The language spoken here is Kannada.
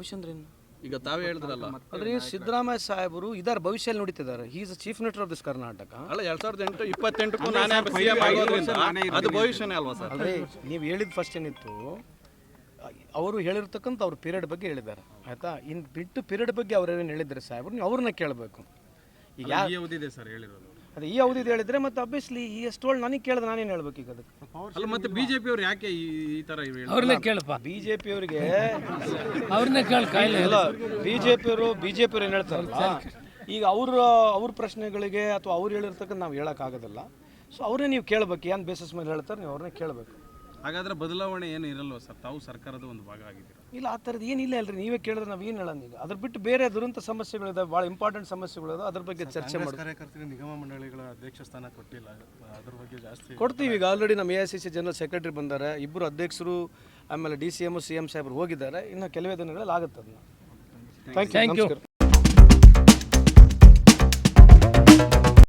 ಭವಿಷ್ಯ ಅಂದ್ರೆ ಏನು ಈಗ ತಾವೇ ಹೇಳಿದ್ರಲ್ಲ. ಅಂದ್ರೆ ಸಿದ್ದರಾಮಯ್ಯ ಸಾಹೇಬರು ಇದರ ಭವಿಷ್ಯ ನೋಡ್ತಿದ್ದಾರೆ. He is chief minister of this Karnataka ಅಲ್ಲ ಎರಡ್ ಸಾವಿರದ ಎಂಟು ಇಪ್ಪತ್ತೆಂಟಕ್ಕೂ ನಾನೇ ಸಿಎಂ ಆಗೋದ್ರಿಂದ ಅದು ಭವಿಷ್ಯನೇ ಅಲ್ವಾ ಸರ್ ಅಲ್ರಿ ನೀವು ಹೇಳಿದ ಫಸ್ಟ್ ಏನಿತ್ತು ಅವರು ಹೇಳಿರ್ತಕ್ಕಂಥ ಅವ್ರ ಪೀರಿಯಡ್ ಬಗ್ಗೆ ಹೇಳಿದ್ದಾರೆ. ಆಯ್ತಾ? ಇನ್ನು ಬಿಟ್ಟು ಪೀರಿಯಡ್ ಬಗ್ಗೆ ಅವ್ರು ಏನು ಹೇಳಿದ್ದಾರೆ ಸಾಹೇಬರು ನೀವು ಅವ್ರನ್ನ ಕೇಳಬೇಕು. ಈಗ ಯಾವ ಸರ್ ಹೇಳಿರೋದು. ಅದೇ ಈ ಅವಧಿದು ಹೇಳಿದ್ರೆ ಮತ್ತೆ ಅಬ್ವಿಯಸ್ಲಿ ಈ ಎಷ್ಟು ನನಗೆ ಕೇಳಿದ್ರೆ ನಾನೇನು ಹೇಳ್ಬೇಕು ಈಗ ಅದಕ್ಕೆ? ಅಲ್ಲ ಮತ್ತೆ ಬಿಜೆಪಿ ಅವ್ರು ಯಾಕೆ ಈ ಈ ತರ ಅವ್ರನ್ನ ಕೇಳಪ್ಪ. ಬಿ ಜೆ ಪಿಯವರಿಗೆ ಅವ್ರನ್ನೇ ಕೇಳ ಕಾಯಿಲೆ ಬಿಜೆಪಿ ಬಿ ಜೆ ಪಿಯವರು ಬಿ ಜೆ ಪಿಯವ್ರು ಏನು ಹೇಳ್ತಾರಲ್ಲ ಈಗ ಅವ್ರ ಅವ್ರ ಪ್ರಶ್ನೆಗಳಿಗೆ ಅಥವಾ ಅವ್ರು ಹೇಳಿರ್ತಕ್ಕಂಥ ನಾವು ಹೇಳೋಕ್ಕಾಗೋದಿಲ್ಲ ಸೊ ಅವ್ರನ್ನೇ ನೀವು ಕೇಳಬೇಕು ಏನು ಬೇಸಿಸ್ ಮೇಲೆ ಹೇಳ್ತಾರೆ ನೀವು ಅವ್ರನ್ನೇ ಕೇಳಬೇಕು. ಹಾಗಾದ್ರೆ ಬದಲಾವಣೆ ಏನು ಇರಲ್ವಾ ಸರ್? ತಾವು ಸರ್ಕಾರದ ಒಂದು ಭಾಗ ಆಗಿದ್ದೀರಾ? ಇಲ್ಲ ಆ ಥರದ್ದು ಏನಿಲ್ಲ ಅಲ್ರಿ. ನೀವೇ ಕೇಳಿದ್ರೆ ನಾವು ಏನು ಹೇಳೋಣ ಈಗ? ಅದ್ರ ಬಿಟ್ಟು ಬೇರೆ ದುರಂತ ಸಮಸ್ಯೆಗಳಿದಾವೆ ಭಾಳ ಇಂಪಾರ್ಟೆಂಟ್ ಸಮಸ್ಯೆಗಳಿದಾವೆ ಅದ್ರ ಬಗ್ಗೆ ಚರ್ಚೆ ಮಾಡಿ. ಕಾರ್ಯಕರ್ತರಿಗೆ ನಿಗಮ ಮಂಡಳಿಗಳ ಅಧ್ಯಕ್ಷ ಸ್ಥಾನ ಕೊಟ್ಟಿಲ್ಲ. ಅದ್ರ ಬಗ್ಗೆ ಜಾಸ್ತಿ ಕೊಡ್ತೀವಿ ಈಗ ಆಲ್ರೆಡಿ ನಮ್ಮ A I C C general secretary ಬಂದಾರೆ ಇಬ್ಬರು ಅಧ್ಯಕ್ಷರು ಆಮೇಲೆ D C M C M ಸಾಹೇಬರು ಹೋಗಿದ್ದಾರೆ ಇನ್ನು ಕೆಲವೇ ದಿನಗಳಲ್ಲಿ ಆಗುತ್ತೆ ಅದನ್ನ. Thank you